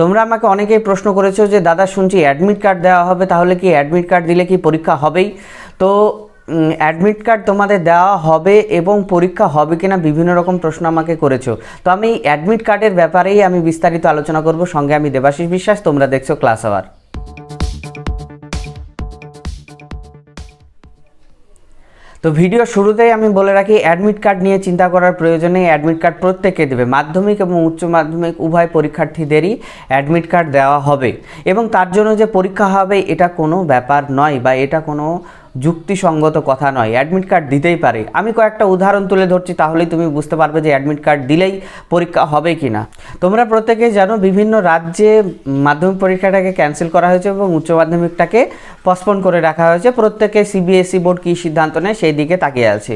তোমরা আমাকে অনেকেই প্রশ্ন করেছ যে, দাদা, শুনছি অ্যাডমিট কার্ড দেওয়া হবে, তাহলে কি অ্যাডমিট কার্ড দিলে কি পরীক্ষা হবেই? তো অ্যাডমিট কার্ড তোমাদের দেওয়া হবে এবং পরীক্ষা হবে কি না বিভিন্ন রকম প্রশ্ন আমাকে করেছ। তো আমি অ্যাডমিট কার্ডের ব্যাপারেই আমি বিস্তারিত আলোচনা করব। সঙ্গে আমি দেবাশিস বিশ্বাস, তোমরা দেখছ ক্লাস আওয়ার। তো ভিডিও শুরুতেই আমি বলে রাখি অ্যাডমিট কার্ড নিয়ে চিন্তা করার প্রয়োজনে অ্যাডমিট কার্ড প্রত্যেকে দেবে। মাধ্যমিক এবং উচ্চ মাধ্যমিক উভয় পরীক্ষার্থীদেরই অ্যাডমিট কার্ড দেওয়া হবে। এবং তার জন্য যে পরীক্ষা হবে, এটা কোনো ব্যাপার নয় বা এটা কোনো যুক্তিসঙ্গত কথা নয় অ্যাডমিট কার্ড দিতেই পারে। আমি কয়েকটা উদাহরণ তুলে ধরছি, তাহলেই তুমি বুঝতে পারবে যে অ্যাডমিট কার্ড দিলেই পরীক্ষা হবে কি না তোমরা প্রত্যেকেই জানো, বিভিন্ন রাজ্যে মাধ্যমিক পরীক্ষাটাকে ক্যান্সেল করা হয়েছে এবং উচ্চ মাধ্যমিকটাকে পসপন করে রাখা হয়েছে। প্রত্যেকে সিবিএসই বোর্ড কী সিদ্ধান্ত নেয় সেই দিকে তাকিয়ে আছে।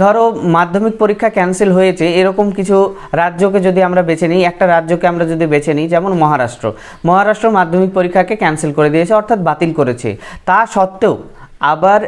ধরো, মাধ্যমিক পরীক্ষা ক্যান্সেল হয়েছে, এরকম কিছু রাজ্যকে যদি আমরা বেছে নিই, একটা রাজ্যকে আমরা যদি বেছে নিই, যেমন মহারাষ্ট্র। মহারাষ্ট্র মাধ্যমিক পরীক্ষাকে ক্যান্সেল করে দিয়েছে, অর্থাৎ বাতিল করেছে। তা সত্ত্বেও আবার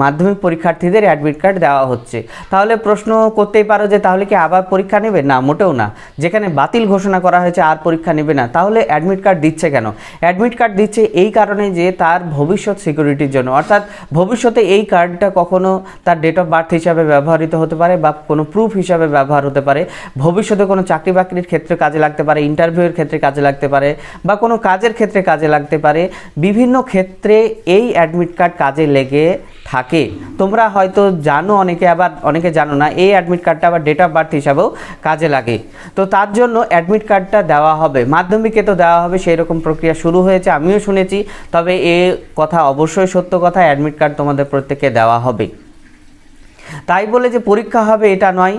মাধ্যমিক পরীক্ষার্থীদের অ্যাডমিট কার্ড দেওয়া হচ্ছে। তাহলে প্রশ্ন করতেই পারো যে তাহলে কি আবার পরীক্ষা নেবে? না, মোটেও না। যেখানে বাতিল ঘোষণা করা হয়েছে আর পরীক্ষা নেবে না, তাহলে অ্যাডমিট কার্ড দিচ্ছে কেন? অ্যাডমিট কার্ড দিচ্ছে এই কারণে যে তার ভবিষ্যৎ সিকিউরিটির জন্য। অর্থাৎ ভবিষ্যতে এই কার্ডটা কখনো তার ডেট অফ বার্থ হিসাবে ব্যবহৃত হতে পারে বা কোনো প্রুফ হিসাবে ব্যবহার হতে পারে। ভবিষ্যতে কোনো চাকরি বাকরির ক্ষেত্রে কাজে লাগতে পারে ইন্টারভিউয়ের ক্ষেত্রে কাজে লাগতে পারে বা কোনো কাজের ক্ষেত্রে কাজে লাগতে পারে। বিভিন্ন ক্ষেত্রে এই অ্যাডমিট কার্ড কাজে লেগে থাকে। তোমরা হয়তো জানো, অনেকে আবার, অনেকে জানো না, এই অ্যাডমিট কার্ডটা আবার ডেট অফ বার্থ হিসাবেও কাজে লাগে। তো তার জন্য অ্যাডমিট কার্ডটা দেওয়া হবে। মাধ্যমিকে তো দেওয়া হবে সেই রকম প্রক্রিয়া শুরু হয়েছে, আমিও শুনেছি। তবে এ কথা অবশ্যই সত্য কথা অ্যাডমিট কার্ড তোমাদের প্রত্যেককে দেওয়া হবে। তাই বলে যে পরীক্ষা হবে এটা নয়